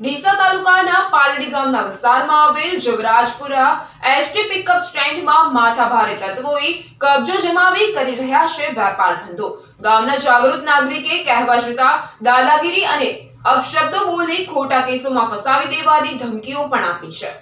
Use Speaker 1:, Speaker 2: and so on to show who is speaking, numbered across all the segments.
Speaker 1: ડીસા તાલુકાના પાલડી ગામના વિસ્તારમાં આવેલ જવરાજપુરા એસટી પિકઅપ સ્ટેન્ડમાં માથાભારે તત્વોએ કબજો જમાવી કરી રહ્યા છે વેપાર ધંધો. ગામના જાગૃત નાગરિકે કહેવા છતાં દાદાગીરી અને અપશબ્દો બોલી ખોટા કેસોમાં ફસાવી દેવાની ધમકીઓ પણ આપી છે.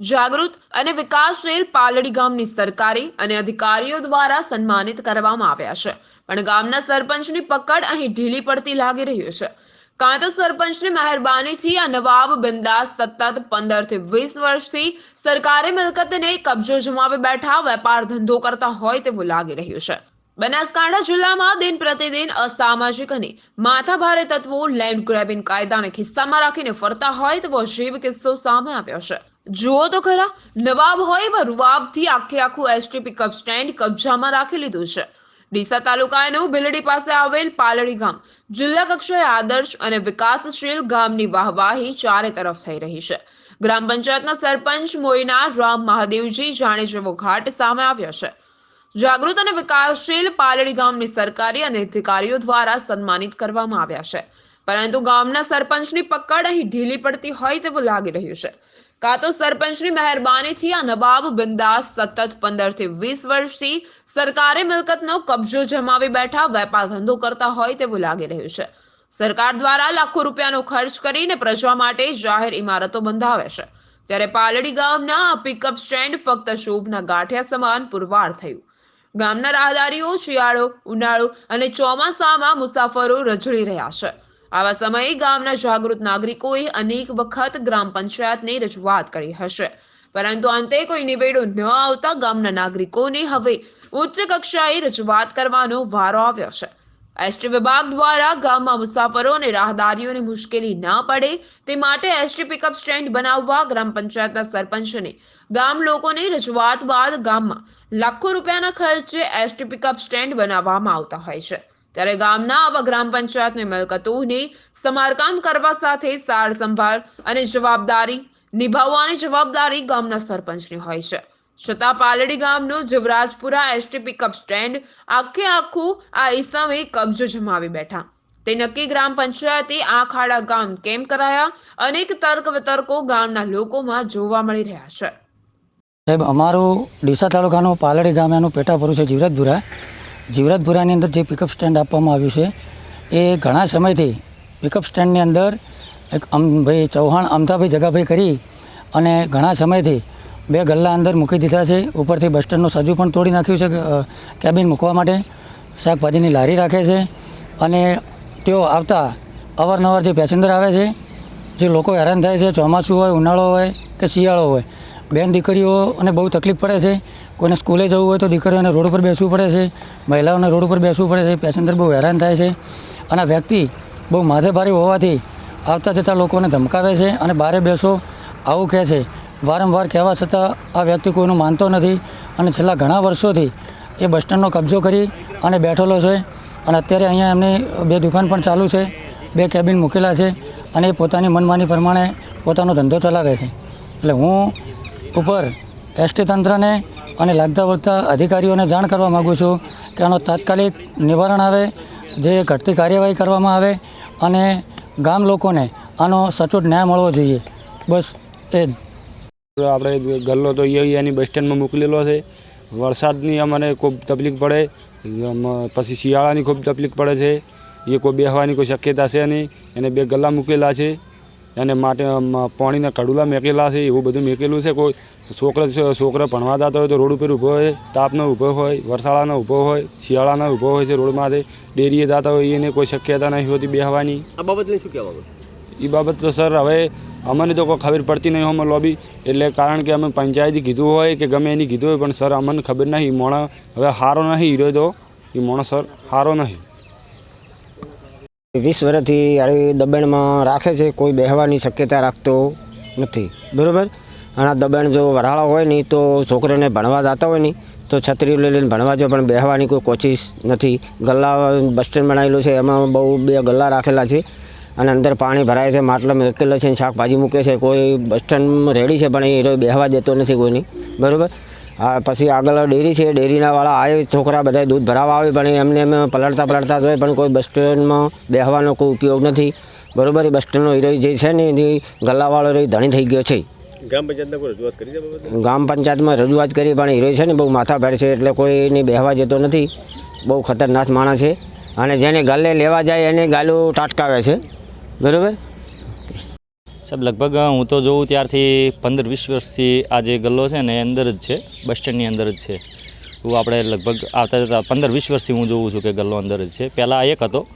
Speaker 1: જાગૃત અને વિકાસશીલ પાલડી ગામની સરકારી અને અધિકારીઓ દ્વારા સન્માનિત કરવામાં આવ્યા છે. પણ ગામના સરપંચની પકડ અહીં ઢીલી પડતી લાગી રહ્યું છે. કાં તો સરપંચની મહેરબાનીથી આ નવાબ બિંદાસ સતત પંદરથી વીસ વર્ષથી સરકારી મિલકતને કબજો જમાવી બેઠા વેપાર ધંધો કરતા હોય તેવું લાગી રહ્યું છે. બનાસકાંઠા જિલ્લામાં દિન પ્રતિદિન અસામાજિક અને માથાભારે તત્વો લેન્ડ ગ્રેબિંગ કાયદાને ખિસ્સામાં રાખીને ફરતા હોય તેવો અજીબ કિસ્સો સામે આવ્યો છે. જુઓ તો ખરા, નવાબ હોય એવા રૂવાબથી આખે આખું એસટી પિકઅપ સ્ટેન્ડ કબજામાં રાખી લીધું છે. ડીસા તાલુકાનું બિલડી પાસે આવેલ પાલડી ગામ. જિલ્લા કક્ષાએ આદર્શ અને વિકાસશીલ ગામની વાહવાહી ચારે તરફ થઈ રહી છે. ગ્રામ પંચાયતના સરપંચ મોઈના રામ મહાદેવજી જાણે જેવો ઘાટ સામે આવ્યો છે. જાગૃત અને વિકાસશીલ પાલડી ગામની સરકારી અને અધિકારીઓ દ્વારા સન્માનિત કરવામાં આવ્યા છે. પરંતુ ગામના સરપંચની પકડ અહીં ઢીલી પડતી હોય તેવું લાગી રહ્યું છે. કાં તો સરપંચની મહેરબાનીથી આ નવાબ બિંદાસ સતત પંદરથી વીસ વર્ષથી સરકારી મિલકતનો કબજો જમાવી બેઠા, વેપાર ધંધો કરતા હોય તેવું લાગી રહ્યું છે. સરકાર દ્વારા લાખો રૂપિયાનો ખર્ચ કરીને પ્રજા માટે જાહેર ઇમારતો બંધાવે છે. ત્યારે પાલડી ગામના પિકઅપ સ્ટેન્ડ ફક્ત શોભના ગાંઠિયા સમાન પુરવાર થયું. ગામના રાહદારીઓ શિયાળો, ઉનાળો અને ચોમાસામાં મુસાફરો રજળી રહ્યા છે. આવા સમયે ગામના જાગૃત નાગરિકોએ અનેક વખત ગ્રામ પંચાયતને રજૂઆત કરી હશે. પરંતુ અંતે કોઈ નિવેડો ન આવતા ગામના નાગરિકોને હવે ઉચ્ચ કક્ષાએ રજૂઆત કરવાનો વારો આવ્યો છે. એસટી વિભાગ દ્વારા ગામમાં મુસાફરો અને રાહદારીઓને મુશ્કેલી ન પડે તે માટે એસટી પિકઅપ સ્ટેન્ડ બનાવવા ગ્રામ પંચાયતના સરપંચને ગામ લોકોની રજૂઆત બાદ ગામમાં લાખો રૂપિયાના ખર્ચે એસટી પિકઅપ સ્ટેન્ડ બનાવવામાં આવતા હોય છે. ત્યારે ગામના આવા ગ્રામ પંચાયતની મિલકતોને સમારકામ કરવા સાથે સાર સંભાળ અને જવાબદારી નિભાવવાની જવાબદારી ગામના સરપંચની હોય છે. છતાં પાલડી ગામનું જીવરાજપુરા એસટી પિકઅપ સ્ટેન્ડ આખે આખું આ ઈસમે કબજો જમાવી બેઠા. તે નક્કી ગ્રામ પંચાયતે આ ખાડા ગામ કેમ કરાયા? અનેક તર્ક વિતર્કો ગામના લોકોમાં જોવા મળી રહ્યા છે.
Speaker 2: સાહેબ, અમારું ડીસા તાલુકાનું પાલડી ગામ એનું પેટાપુરું છે જીવરાજપુરા. જીવરાજપુરાની અંદર જે પિકઅપ સ્ટેન્ડ આપવામાં આવ્યું છે, એ ઘણા સમયથી પિકઅપ સ્ટેન્ડની અંદર એક ભાઈ ચૌહાણ અમતાભાઈ જગાભાઈ કરી અને ઘણા સમયથી બે ગલ્લા અંદર મૂકી દીધા છે. ઉપરથી બસ સ્ટેન્ડનું સજુ પણ તોડી નાખ્યું છે કેબિન મૂકવા માટે. શાકભાજીની લારી રાખે છે અને તેઓ આવતા અવારનવાર જે પેસેન્જર આવે છે, જે લોકો હેરાન થાય છે, ચોમાસું હોય, ઉનાળો હોય કે શિયાળો હોય બેન દીકરીઓને બહુ તકલીફ પડે છે. કોઈને સ્કૂલે જવું હોય તો દીકરીઓને રોડ ઉપર બેસવું પડે છે. મહિલાઓને રોડ ઉપર બેસવું પડે છે. પેસેન્જર બહુ હેરાન થાય છે. અને વ્યક્તિ બહુ માથે ભારે હોવાથી આવતા જતા લોકોને ધમકાવે છે અને બારે બેસો આવું કહે છે. વારંવાર કહેવા છતાં આ વ્યક્તિ કોઈનું માનતો નથી અને છેલ્લા ઘણા વર્ષોથી એ બસ સ્ટેન્ડનો કબજો કરી અને બેઠેલો છે. અને અત્યારે અહીંયા એમની બે દુકાન પણ ચાલુ છે. બે કેબિન મૂકેલા છે અને એ પોતાની મનમાની પ્રમાણે પોતાનો ધંધો ચલાવે છે. એટલે હું ઉપર એસટી તંત્રને અને લાગતા વળતા અધિકારીઓને જાણ કરવા માગું છું કે આનો તાત્કાલિક નિવારણ આવે, જે ઘટતી કાર્યવાહી કરવામાં આવે અને ગામ લોકોને આનો સચોટ ન્યાય મળવો જોઈએ. બસ, એ જ.
Speaker 3: આપણે ગલ્લો તો અહીંયાની બસ સ્ટેન્ડમાં મોકલેલો છે. વરસાદની અમને ખૂબ તકલીફ પડે પછી શિયાળાની ખૂબ તકલીફ પડે છે. એ કોઈ બેહવાની કોઈ શક્યતા છે નહીં. એને બે ગલ્લા મૂકેલા છે. એને માટે પાણીના કડુલા મેકેલા છે એવું બધું મેકેલું છે. કોઈ છોકરા છોકરા ભણવા જતા હોય તો રોડ ઉપર ઊભો હોય તાપનો ઊભો હોય વરસાળાનો ઊભો હોય શિયાળાનો ઊભો હોય છે રોડમાંથી ડેરીએ જતા હોય એને કોઈ શક્યતા નહીં હોતી બેહવાની.
Speaker 4: આ બાબતને શું કહેવા
Speaker 3: એ બાબત તો સર હવે અમને તો કોઈ ખબર પડતી નહીં અમે લોબી. એટલે કારણ કે અમે પંચાયતી કીધું હોય કે ગમે એની કીધું હોય પણ સર અમને ખબર નહીં. મોણા હવે સારો નહીં હીરો તો. એ મોણો સર સારો નહીં.
Speaker 5: વીસ વર્ષથી આવી દબાણમાં રાખે છે, કોઈ બેહવાની શક્યતા રાખતો નથી. બરાબર? અને દબાણ જો વરાળો હોય નહીં તો છોકરાને ભણવા જતા હોય નહીં, તો છત્રી લઈ લઈને ભણવા જો પણ બેહવાની કોઈ કોશિશ નથી. ગલ્લા બસ સ્ટેન્ડ બનાવેલું છે, એમાં બહુ બે ગલ્લા રાખેલા છે અને અંદર પાણી ભરાય છે, માટલા મેકેલા છે, શાકભાજી મૂકે છે, કોઈ બસ સ્ટેન્ડમાં રેડી છે, પણ એ બેહવા દેતો નથી કોઈની. બરાબર? પછી આગળ ડેરી છે ડેરીના વાળા આવે છોકરા બધા દૂધ ભરાવા આવે પણ એમને એમ પલળતા પલળતા જોઈએ પણ કોઈ બસ સ્ટેન્ડમાં બેસવાનો કોઈ ઉપયોગ નથી. બરોબર એ બસ સ્ટેન્ડનો હીરો જે છે ને એની ગલ્લાવાળો રહી ધણી થઈ ગયો છે.
Speaker 4: ગ્રામ
Speaker 5: પંચાયતમાં રજૂઆત કરી પણ હીરો છે ને બહુ માથાભાર છે એટલે કોઈને બેહવા જતો નથી. બહુ ખતરનાક માણસ છે. અને જેને ગલ્લે લેવા જાય એને ગાલું ટાટકાવે છે. બરાબર?
Speaker 6: સાહેબ, લગભગ હું તો જોઉં ત્યારથી પંદર, વીસ વર્ષથી આ જે ગલ્લો છે ને, એ અંદર જ છે, બસ સ્ટેન્ડની અંદર જ છે. એવું આપણે લગભગ આવતા જતા પંદર, વીસ વર્ષથી હું જોઉં છું કે ગલ્લો અંદર જ છે. પહેલાં એક હતો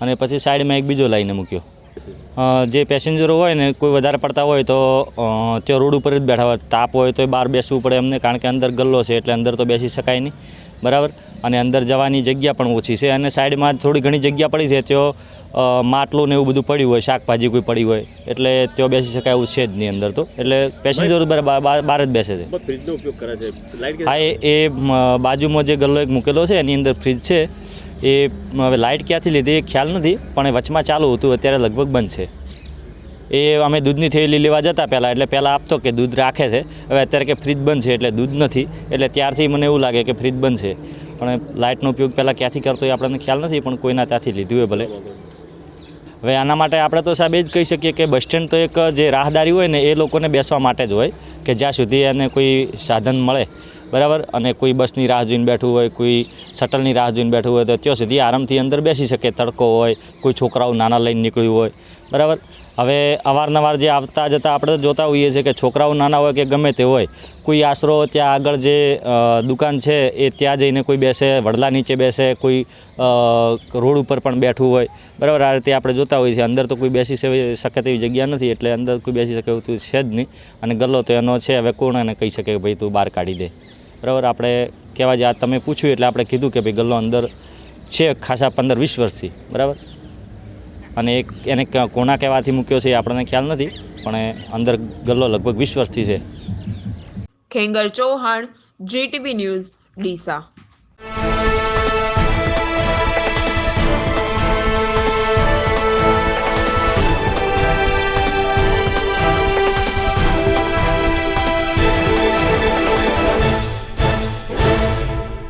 Speaker 6: અને પછી સાઈડમાં એક બીજો લાઈને મૂક્યો. જે પેસેન્જરો હોય ને, કોઈ વધારે પડતા હોય તો ત્યાં રોડ ઉપર જ બેઠા હોય. તાપ હોય તો બહાર બેસવું પડે એમને, કારણ કે અંદર ગલ્લો છે, એટલે અંદર તો બેસી શકાય નહીં. બરાબર? અને અંદર જવાની જગ્યા પણ ઓછી છે અને સાઈડમાં થોડી ઘણી જગ્યા પડી છે ત્યાં માટલું ને એવું બધું પડ્યું હોય શાકભાજી કોઈ પડી હોય એટલે ત્યાં બેસી શકાય એવું છે જ નહીં અંદર તો. એટલે પેસેન્જર બહાર જ બેસે છે. હા એ બાજુમાં જે ગલ્લો એક મૂકેલો છે એની અંદર ફ્રીજ છે. એ હવે લાઇટ ક્યાંથી લીધી એ ખ્યાલ નથી પણ એ વચમાં ચાલુ હતું અત્યારે લગભગ બંધ છે. એ અમે દૂધની થેલી લેવા જતા પહેલાં. એટલે પહેલાં આપતો કે દૂધ રાખે છે. હવે અત્યારે કે ફ્રીજ બંધ છે એટલે દૂધ નથી. એટલે ત્યારથી મને એવું લાગે કે ફ્રીજ બંધ છે. પણ લાઇટનો ઉપયોગ પહેલાં ક્યાંથી કરતો એ આપણને ખ્યાલ નથી, પણ કોઈના ત્યાંથી લીધું હોય ભલે. હવે આના માટે આપણે તો સાહેબ એ જ કહી શકીએ કે બસ સ્ટેન્ડ તો એક જે રાહદારી હોય ને એ લોકોને બેસવા માટે જ હોય, કે જ્યાં સુધી એને કોઈ સાધન મળે. બરાબર? અને કોઈ બસની રાહ જોઈને બેઠું હોય, કોઈ શટલની રાહ જોઈને બેઠું હોય, તો ત્યાં સુધી આરામથી અંદર બેસી શકે. તડકો હોય, કોઈ છોકરાઓ નાના લઈને નીકળ્યું હોય. બરાબર? હવે અવારનવાર જે આવતા જતા આપણે જોતા હોઈએ છીએ કે છોકરાઓ નાના હોય કે ગમે તે હોય, કોઈ આશરો ત્યાં આગળ જે દુકાન છે એ ત્યાં જઈને કોઈ બેસે, વડલા નીચે બેસે, કોઈ રોડ ઉપર પણ બેઠું હોય. બરાબર? આ રીતે આપણે જોતા હોઈએ છીએ. અંદર તો કોઈ બેસી શકે તેવી જગ્યા નથી, એટલે અંદર કોઈ બેસી શકે એવું છે જ નહીં. અને ગલ્લો તો એનો છે, હવે કોણ એને કહી શકે કે ભાઈ તું બહાર કાઢી દે. બરાબર? આપણે કહેવા જે આ તમે પૂછ્યું એટલે આપણે કીધું કે ભાઈ ગલ્લો અંદર છે ખાસા પંદર, વીસ વર્ષથી. બરાબર? અને એક એને કોના કહેવાથી મૂક્યો છે એ આપણને ખ્યાલ નથી, પણ અંદર ગલ્લો લગભગ વીસ વર્ષથી છે.
Speaker 1: Khengar Chauhan GTV news, Deesa.